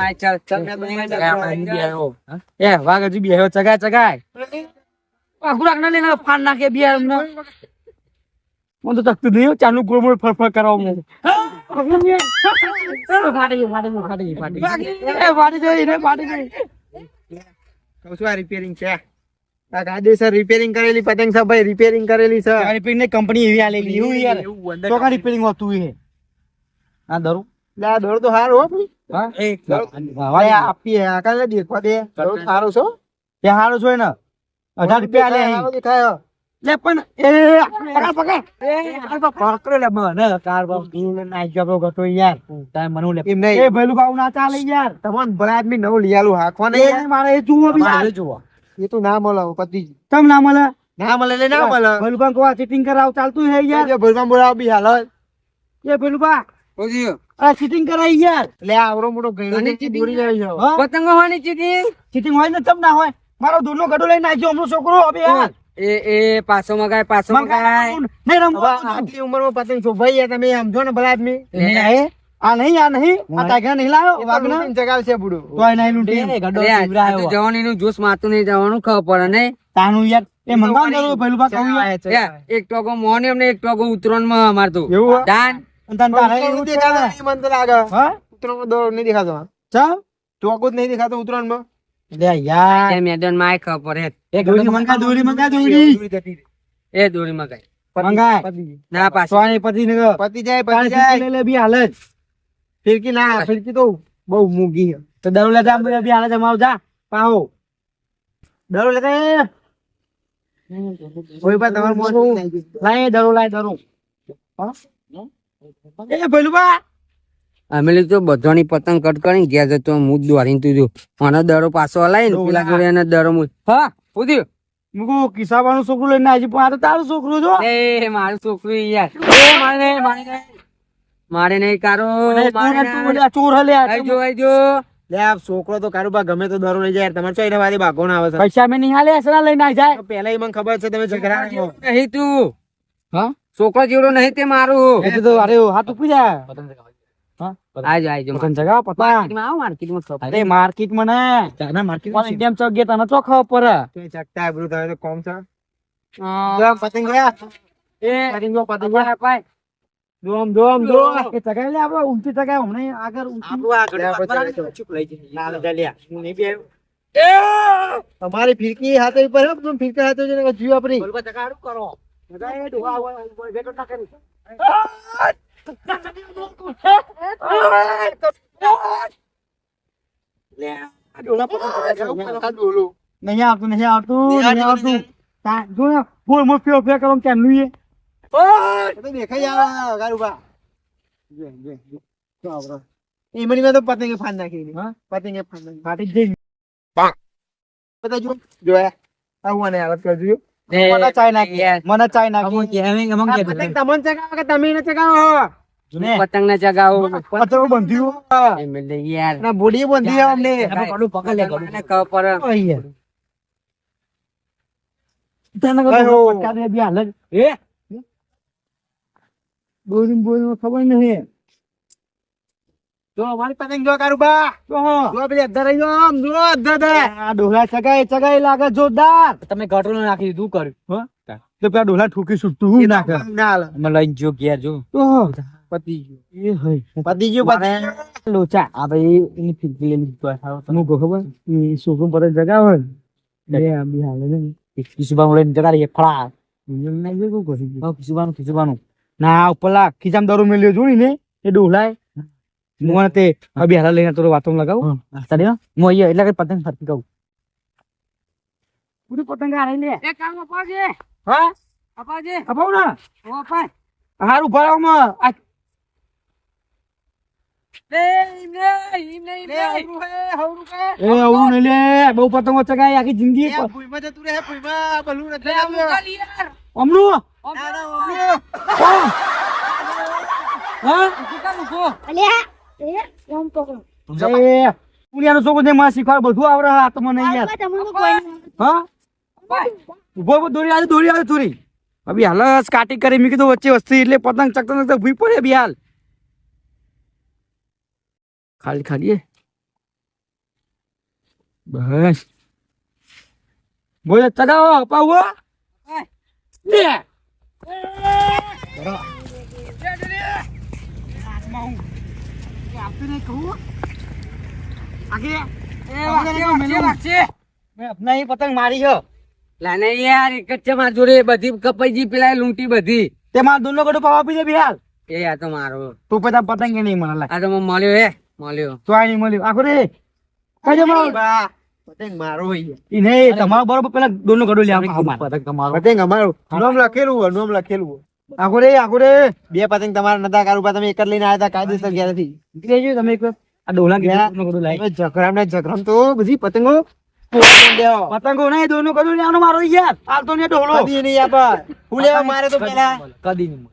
My ચાલ એ હજી બે ચગાય ચગાય. આખું ના લઈને ફાન નાખે બે એમને મને તો તકતું નહીં ચાલુ ગોળમોળ ફરફર કરાવો મને ફાટી ફાટી ફાટી ફાટી ફાટી ગઈ ને ફાટી ગઈ કહું છું આ રિપેરિંગ છે. આ કાયદેસર રિપેરિંગ કરેલી પતંગ છે ભાઈ રિપેરિંગ કરેલી છે. રિપેરિંગની કંપની એવી આલેલી એવું યાર તો કા રિપેરિંગ હોતું હે આ દરું. લે આ તો હાર હો ભાઈ. ભાઈ આપીએ કાલે દેખવા દે દોડ છો તે હારો છો ને? અઢાર રૂપિયા લે સારો લે પણ એ પકડ પકડ લે મને. કાર બાપ તું ના ગટો યાર. તાય મનું લે. એમ નહીં. એ ભેલું બાઉ ના ચાલે યાર. તમને ભલા આદમી નવું આલું નહીં મારે એ જુઓ જુઓ એ તો ના મળે પતિ તમ ના મળે? ના મળે એટલે ના મળે. બા કોવા ચીટિંગ કરાવ ચાલતું હે યાર. જો ભલમાં બોલાવ બી હાલ એ ભેલું પૂછ્યું આ ચીટિંગ કરાઈ યાર. લે આવરો મોટો આની દોરી જાય છે. પતંગો હોવાની ચીટિંગ ચીટિંગ હોય ને તમ ના હોય? મારો દૂરનો ગડો લઈને આવજો હમણાં છોકરો હવે યાર એ એ પાછો મગાય પાછો મગાય. નહીં રમવું. આટલી ઉંમરમાં પતંગ છો ભાઈ તમે સમજો ને ભલા આદમી. આ નહીં આ નહીં. આ ટાઈગર નહીં લાવ્યો વાઘનો. લૂંટીને ચગાવશે બુડું. તોય નહીં લૂંટી. ગડો જીવરાયો. તો જવાનું એનું જ્યુસ માતું નહીં જવાનું ખબર પડે નહીં. તાનું યાર એ મંગાવ જરૂર પહેલું યા, એક ટોકો મોને એક ટોકો ઉતરણમાં અમાર તો એવું? દાન હા? ચોકો જ નહીં દેખાતો ઉત્તરાયણમાં લે યાર. મેદાનમાં ખબર પડે. એ દોરી મંગા દોરી મંગા દોરી. એ દોરી મગાય. મંગાય. ના પાછો. સોની પતિ ને કહો. જાય તારે જાય. ફીરકી લે બી હાલ જ. ફિરકી ના ફિરકી તો બહુ મૂંગી તો દરો લેતા આવ, બી હાલ જ અમારું જા. પાહો. દરો લેતા. કોઈ પણ તમારું લાય દરો લાય દરો. હા? એ ભઈલું બા અમે લીધું બધાની પતંગ કટ કરી ગયા જતો હું દ્વારી તું જો મને દરો પાછો હલાય ને પેલા જોડે એને દરો મુ હા પૂછ્યું મુકો કિસાબાનું છોકરું લઈને આજે પણ તારું છોકરું જો એ મારું છોકરું યાર. એ મારે નહીં, મારે મારે નહીં કારો. મારે. ચોર હલે આ. જો જો. લે આ છોકરો તો કારુબા ગમે તો દરો લઈ જાય તમારે ચોઈને વાળી ભાગો ના આવે છે? પૈસા મેં નહીં હાલે અસરા લઈને આવી જાય. પેલા મને ખબર છે તમે ઝઘડા નહીં તું. હા? છોકરો જેવડો નહીં તે મારું. એટલે તો અરે હાથ ઉપી જાય. હા? આજો આજો. જગાવો પતંગ. માર્કેટમાં આવો માર્કેટમાં ખબર અરે માર્કેટમાં ને ચાના માર્કેટ પણ ઇન્ડિયમ ચોક ગયા તને તો ખબર પડે. તો ચકતા આબરૂ થાય તો કોમ છે. જો પતંગ ગયા. એ પતંગ જો પતંગ અપાય, અપાય. જોમ જોમ જો. એ ચગાઈ લે આપડે ઊંચી ચગાઈ હમણાં આગળ ઊંચી. તમારી ફિરકી હાથે ઉપર હે, તમે ફિરકી હાથે છે જીવ આપણી કરો. નહીં આવતું નહીં આવતું નહીં આવતું તા- જો ને, ગોળ મોળ ફેર ફેર કરો કેમ નું એ. એ તો દેખાઈ આવે મની માં તો પતંગે ફાન નાખી દીધી. હા? પતંગે ફાન નાખી ફાટી જ જઈ બધા જો જોયા. આવું મને ચાઈ નાખી. મને અમુક નાખી. કહેવે, અમુક આ તમને ચગાવો કે તમે ચગાવો? પતંગ ને ચગાવો. પતંગ બંધ્યું યાર. ના બોડી બંધી અમને. પકડ લે. તને બી હાલ. એ બોલીને બોલીને ખબર નહીં. જો અમારી પતંગ જો કારુબા જો પેલી અધર રહી આમ જો અધર અધર. આ ડોલા ચગાઈ ચગાઈ લાગે જોરદાર. તમે ગટરો નાખી દીધું કર્યું. તો પેલા ડોલા ઠોકી છૂટતું હું નાખે? ના. અમે લઈને જો ઘેર જો. તો પતી એ પતી ગયું પતિ લોચા આ ભાઈ એની લીધી તો. કહું ખબર? એ છોકરું પર જગાવે ને આમ બી હાલે ને કિશુબાનું લઈને જગા રહીએ ફળા. કિશુબાનું કિશુબાનું ના ઉપર લા ખીચામાં દારૂ મેળ્યો જોઈ ને? એ ડોલાય હું તે અભી હાલા લઈને થોડો વાતો લગાવું. તારી હું અહીંયા એટલે કે પતંગ ફરતી કહું. પૂરી પતંગ આ રહી લે. એક કામ અપાવજે. હા? અપાવજે. અપાવ ના? ઓ અપાય. હારું ભરાવમાં. માં બહુ પતંગો ચગાઈ આખી જિંદગી. જતું રહે, નથી. અમનું? હા. પુલિયાનો છોકરો છે માં શીખવાડ બધું આવડે આ તો મને હા? ઊભો ઊભો દોરી આવે દોરી આવે થોરી અભી હાલ કાટી કરી મેં દો વચ્ચે વસ્તી એટલે પતંગ ચકતા ચકતા ભૂઈ પડે બી હાલ. ખાલી ખાલી બસ. બોલે ચગાવો અપાવો. લે બરાબર. પતંગ મારી. છો લાને યાર બધી કપાઈ જી પેલા લૂંટી બધી તે માર દોનો ગડો પાવા પી દે એ આ તો મારો તું પેલા પતંગ કે નહીં મળે આ તો મને મળ્યો હે મળ્યો તો નહીં મળ્યો આખો રે કાજે મારો પતંગ મારો ઈ નહીં તમારો બરોબર પેલા દોનો ગડો લે પતંગ અમારો. નામ લખેલું નામ લખેલું હોય આખો રે આખો રે. બે પતંગ તમારા નતા કારુબા તમે એક જ લઈને આવ્યા હતા કાયદેસર ઘેરથી. નીકળી જજો તમે એક આ ડોલા ગયા. હવે ને જકરામ તો બધી પતંગો પતંગો નહીં દોનો કડો ને આનો મારો યાર. હાલ તો ને ડોલો. કદી નહીં આપા હું લેવા મારે તો પેલા? કદી નહીં.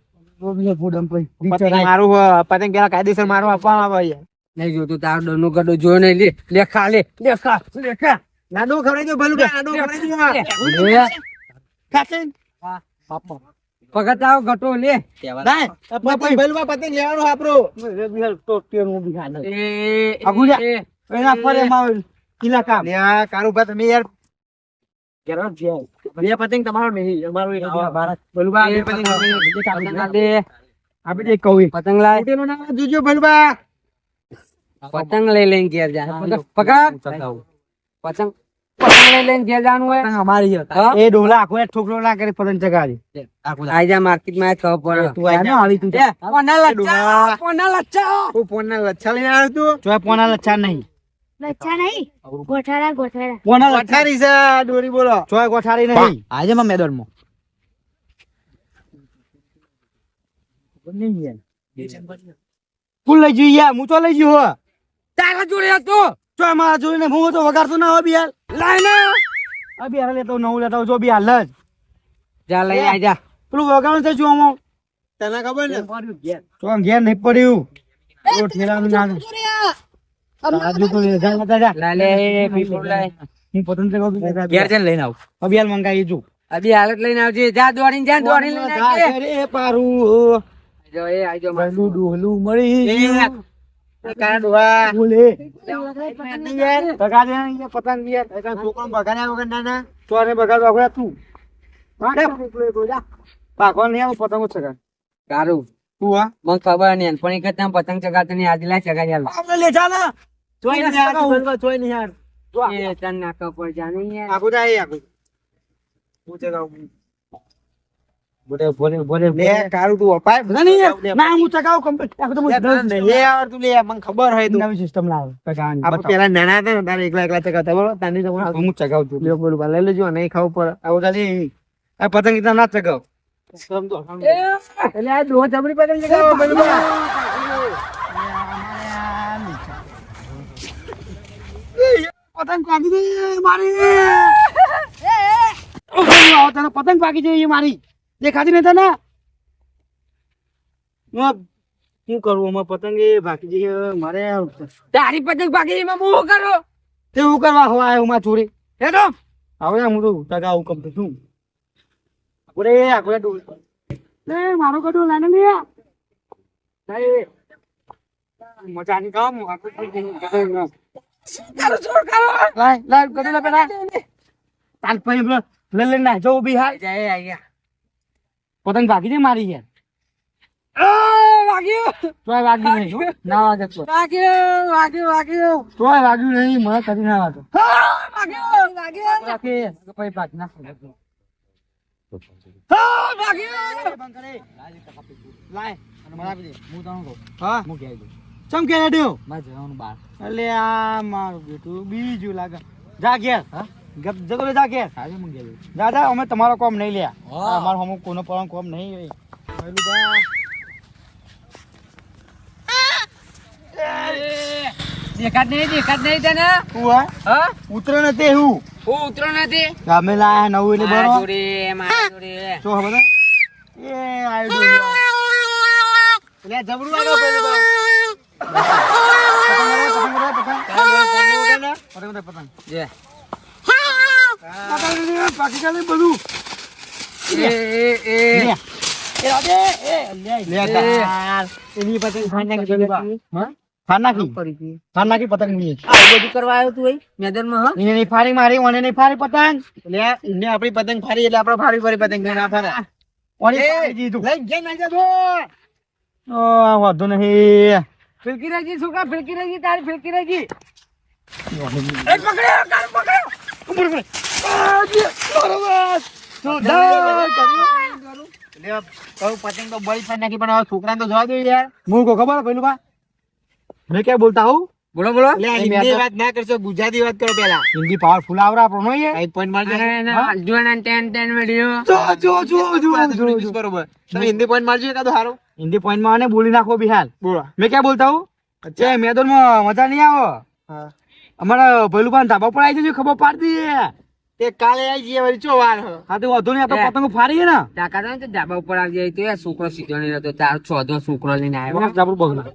પતંગ મારું. પતંગ પેલા કાયદેસર મારો આપવામાં આવે યાર. નહીં જોતું તારો ડરનો ગડો જોયો નહીં લે લેખા લે લેખા લેખા. નાડો ખવડાવી દો ભલું નાડો ખવડાવી દો. લે. ખાશે? પગત આવો ઘટો લે. ભલવા પતંગ લેવાનું આપણો એ આગુજા. એ, એના ફરે માં ઇલાકા લે કારુભા તમે યાર બે પતંગ તમારો નહીં અમારો એક ભલું ભાઈ, બે પતંગ પતંગ દે. આપણે એક કહું પતંગ લાય. તૂટેલું ના. જોજો ભલું પતંગ લઈ લઈને ઘેર જા. પતંગ પતંગ. લઈ લઈને ઘેર જવાનું હોય. અમારી એ ડોલા આખો ઠોકરો ના કરી પતંગ ચગાડી આઈ જા માર્કેટમાં ખબર પડે. તું આને આવી તું પોના લચ્ચા પોના લચ્ચા હું ફોનના લચ્છા લઈને આવ્યો તું ચોય પોના લચ્છા નહીં. લચ્છા નહીં? ગોઠાડા ગોઠાડા પોના લચ્છા. છે દોરી બોલો. ચોય ગોઠારી નહીં. આજે માં મેદાનમાં તું લઈ જઈએ. હું તો લઈ હો. તારા જોડે હતું. ચોય મારા જોઈને હું તો વગાડતો ના હોય બિહાર લાય ને. આ બિહાર લેતો નવું લેતો જો બિહાર જ જા લઈ આ જા. પેલું વગાડું છે જો હું તને ખબર ને તો ઘેર નહીં પડ્યું. પેલું ઠેલાનું નામ. રાજુ તો લે જા જા, જા. લાય પીપળ લાય. હું પતંગ કહું ઘેર જઈને લઈને આવ. અભિયાલ મંગાવી જો અભી હાલત લઈને આવજે. જા દોડીને જા દોડીને લઈને આવજે. રે પારું. જો એ આજો ડોલું મળી કાના બોલે. યાર ને પતંગ યાર. છોકરો બગાડ્યા વગર ના ના. ચોરે બગાડ આપણે તું. મારે ફૂકલે તો જા. પાકો નહીં આવું પતંગો કારું મને ખબર નહીં પણ એક જ પતંગ ચગાવતો નહીં આજે લાય ચગાવી આલો. આપણે લે જા ને ચોઈ નહીં યાર ચોઈ નહીં યાર એ તને ના ખબર જાને યાર. આગુ જાય આખું. હું ચગાવું? બોલે બોલે બોલે લે કારું તું અપાય ના નહીં ના હું ચગાવું કમ્પ્લીટ આખો તો લે, મને લે ખબર હોય તું. નવી સિસ્ટમ લાવ. ચગાવવાની આપણે પેલા નાના હતા તારે એકલા એકલા ચગાવતા બરોબર તાની તો હું ચગાવું છું. લ્યો બોલું લઈ લેજો નહીં ખાવું પડે. આવું ચાલી આ પતંગ ના ચગાવ. એટલે આ દો જબરી પતંગ પેલું પતંગ પાકી દે મારી. આવો તને પતંગ પાકી છે એ મારી. દેખાતી નહીં તને? હું. શું કરવું અમાર પતંગ એ પાકી જઈએ મારે તારી પતંગ ભાગી એમાં હું કરો? તે હું કરવા હવા આવ્યો માં ચોરી હેડો હવે હું તો ટકાવું કમ તો તું આપણે આપણે ડોલ મારો કડો લાને લે મજાની કામ આપણે કરો છોડ કરો? લાય લાય કડો લે પેલા તાલ પેલો લે લે ના જો બિહાર જાય આયા. પતંગ ભાગી દે મારી યાર. તોય વાગ્યું નહીં હો. ના વાગે તો. વાગ્યું વાગ્યું વાગ્યું. તોય વાગ્યું નહીં મને કરી ના વાગે. વાગ્યું વાગ્યું. રાખે પછી ભાગી ના આ, વાગ્યું. લાય અને મને આપી દે. હું તને કહું. હા. હું કહી દઉં. ચમ કે રેડ્યો? મારે જવાનું બાર. એટલે આ મારું બેટું બીજું લાગે. જા ઘેર. ગપ જગો લે જા આજે જા જા અમે તમારો કોમ નહીં લ્યા. અમારો હમું કોનો પણ કોમ નહીં હોય. પેલું જા. દેખાત નહીં દેખાત નહીં તને? હું હા? હા નથી હું હું ઉતરો નથી. અમે લાયા નવું એટલે બરો જોડે મારા જોડે. શું ખબર? એ આયો લે વાગો પેલું બા. પતંગ ઉડાય, પતંગ ઉડાય, પતંગ. પતંગ પતંગ. પતંગ. ઉડાય, પાકી ચાલે બધું. એ એ એ. એ રાધે, એ. લે, લે લે. તાર. એની પતંગ ખાઈ નાખી પેલું બા. હા? ફાડ નાખી. કરી નાખી. પતંગની. આવું બધું કરવા આવ્યો તું ભાઈ મેદાનમાં હા? એને નહીં મારી નહીં ફારી પતંગ. એટલે આ એમને આપણી પતંગ ફારી એટલે આપણે ફાડી ફરી પતંગ ના ફરે ઓની દીધું. ઓ વાંધો નહીં. ફિરકી રાખી છોકરા ફિરકી રાખી તારી ફિરકી કહું પતંગ તો બળી ફાડી નાખી પણ છોકરાને તો જવા દો યાર. હું કો ખબર પેલું બા? મેં ક્યાં બોલતા હું બોલો બોલો. એટલે આ એ હિન્દી વાત ના કરશો ગુજરાતી વાત કરો પેલા હિન્દી પાવરફુલ આવરા આપણો નહીં એક પોઈન્ટ મારજો. જોવાના ટેન ટેન વીડિયો. જો જો જો જો જો, થોડી જો. બરોબર. તમે હિન્દી પોઈન્ટ મારજો એકાદો હારો. હિન્દી પોઈન્ટમાં બોલી નાખો બિહાર બોલો. મેં ક્યાં બોલતા હું છે મેદાનમાં મજા નહીં આવો. અમારા ભૈલુભાઈ ધાબા પર આવી જજો ખબર પાડી દઈએ. તે કાલે આવી જઈએ વળી ચો વાર હા? તો વાંધો નહીં આ તો પતંગ ફાડીએ ને. ટાકા ને તો ધાબા ઉપર આવી જાય. તો એ છોકરો સીધો નહીં રહેતો. તારો ચોથો છોકરો લઈને આવ્યો. જબરું બગડ્યું.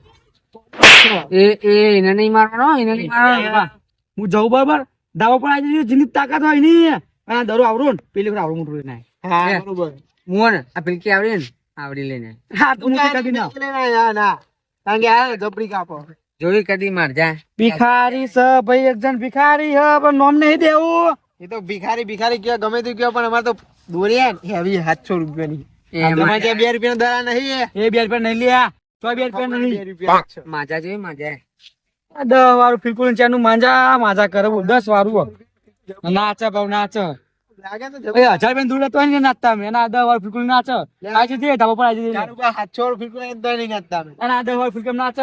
એ એ એને નહીં મારવાનો એને નહીં મારવાનો. હું. જઉં બરાબર. ધાબા પર આવી જઈએ જીની તાકાત હોય નહીં આ દરો આવરો ને પેલી આવડું મોટું લઈને. હા બરોબર. મોન આ પેલકી આવડી ને આવડી લઈને હા તું કાઢી ના ના ના ના. કારણ કે આ જબરી કાપો. જોઈ કદી માર જા. ભિખારી સ ભાઈ એક જણ ભિખારી હ પણ નોમ નહીં દેવું. એ તો ભિખારી ભિખારી કયો ગમે તે કયો પણ અમારે તો દોરિયા ને આવી સાતસો રૂપિયાની. એમાં ત્યાં બે રૂપિયા દરા નહીં એ? બે રૂપિયા નહીં લ્યા. તો બે રૂપિયા નહીં. માજા જોઈ માજા. દસ વાળું ફિલકુલ ચાનું માંજા માજા કરવું દસ વાળું નાચ ભાવ નાચે. હજાર રૂપિયા દૂર હતો ને નાચતા અમે? એના દસ વાળું ફિલકુલ નાચ. આજે દે ધાબા પર આજે સાતસો નહીં નાખતા અમે. અને દસ વાળું ફિલકુલ નાચ.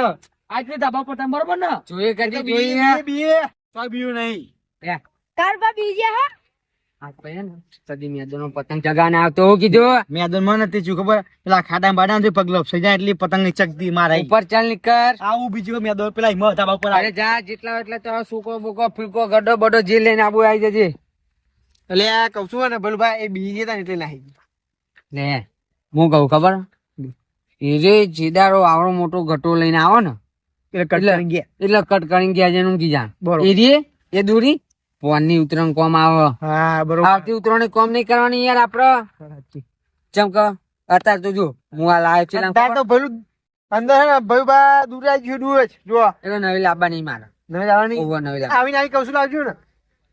આજે ધાબા પર તમે બરોબર ને? જોઈએ કદી બીએ, બીએ. તો બીયું નહીં. તાર બા બીજે હા? પતંગ ચગાને આવતો કીધું. મેં મને નથી શું ખબર? પેલા ખાડા બાડા થી પગ લપસાઈ જાય એટલે પતંગની ચકતી મારાય ઉપર ચાલ નીકળ. આવું બીજું મેં દો પેલા હિંમત ધાબા પર અરે જા જેટલા હોય તો સૂકો બૂકો ફૂલકો ગડો બડો જે લઈને આબુ આવી જજે. એટલે આ છું ને ભલભાઈ એ બીજે ને એટલે નાહી. લે હું કહું ખબર? એ જે જીદારો આવડો મોટો ગટો લઈને આવો ને. એટલે કટ એટલે- ગયા. એટલે કટ કરીને ગયા જેનું ઊંઘી જાણ. એ એ દૂરી. ફોનની ઉતરણ કોમ આવે. હા બરોબર. આવતી ઉતરણ કોમ નહીં કરવાની યાર આપડે. ચમક અત્યારે તો જો હું આ લાવ્યો છે તો ભલું અંદર હે ને દૂર ગયું દૂર જ. જો એટલે નવી મારે. લાવવાની નવી આવીને આવી છું લાવજો ને.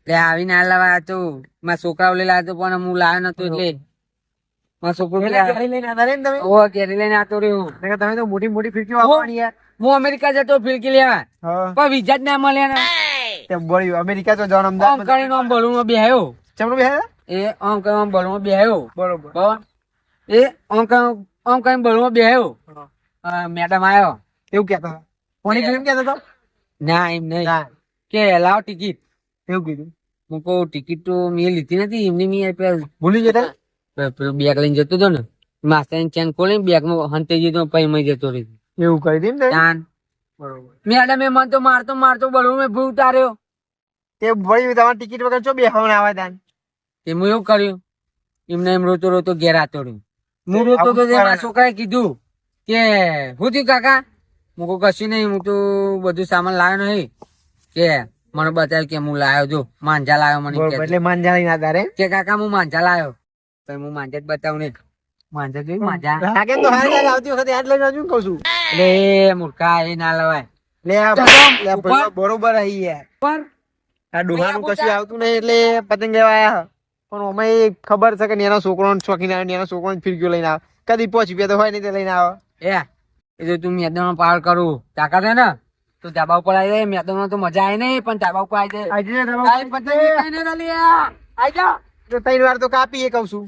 એટલે આવીને આ લાવવા તો મારા છોકરાઓ લઈ લાવ્યો તો પણ હું લાવ્યો નતો એટલે. મારા છોકરો એટલે લઈને આવતા ને તમે? ઓહો કેરી લઈને આતો રહ્યો. તમે તો મોટી મોટી ફિરકીઓ આપવાની યાર. હું અમેરિકા જતો ફિરકી લેવા. પણ વિઝા જ ના મળે ને. તે બળી અમેરિકા તો જવાનું અમદાવાદ કરીને આમ બલૂનમાં બેહ્યો. ચમડો બે એ આમ કરીને આમ બલૂનમાં બેહ્યો. બરોબર. બરાબર? એ આમ કરીને આમ કરીને બલૂનમાં બેહ્યો. મેડમ આવ્યો એવું કહેતા હતા? કોની ફિલ્મ કહેતા ના એમ નહીં. કે લાવ ટિકિટ. એવું કીધું? હું કહું ટિકિટ તો મેં લીધી નથી એમની મેં ભૂલી જતા બેગ લઈને જતો હતો ને. માસ્ટર ચેન ખોલીને બેગમાં હંતે જતો પછી જતો રહી એવું કરી દીધું મેડમ એ મને તો મારતો મારતો બળવું મેં ભૂ ઉતાર્યો. તે ભાઈ તમારે ટિકિટ વગર ચો બેહવાના આવે તાન તે હું એવું કર્યું એમને એમ રોતો રોતો ઘેર આતો રહ્યો. હું રોતો તો મારા છોકરાએ કીધું કે હું થયું કાકા? હું કહું કશું નહીં હું તો બધું સામાન લાવ્યો નહીં. કે મને બતાવ્યું કે હું લાવ્યો જો માંજા લાવ્યો મને એટલે માંજા લઈને આધારે કે કાકા હું માંજા લાવ્યો. તો હું માંજા જ બતાવું ને. માંજા જોઈ માંજા. કાકે તો હારી આવતી વખતે યાદ લઈને આવજો કહું છું. એટલે મુર્ખા એ ના લવાય. લે લે બરોબર હઈ યાર પર આ ડોહાનું કશું આવતું નહીં એટલે પતંગ લેવા પણ અમે ખબર છે કે એના છોકરો શોખીન આવે એના છોકરો ફિરક્યો લઈને આવે. કદી પહોંચી રૂપિયા તો હોય નહીં તે લઈને આવે. એ એ જો તું મેદાન પાર કરું. તાકાત હે ને? તો ધાબા ઉપર આવી જાય મેદાન તો મજા આવે નહીં પણ ધાબા ઉપર આવી જાય. આવી આઈ. જા. તો ત્રણ વાર તો કાપીએ કહું છું.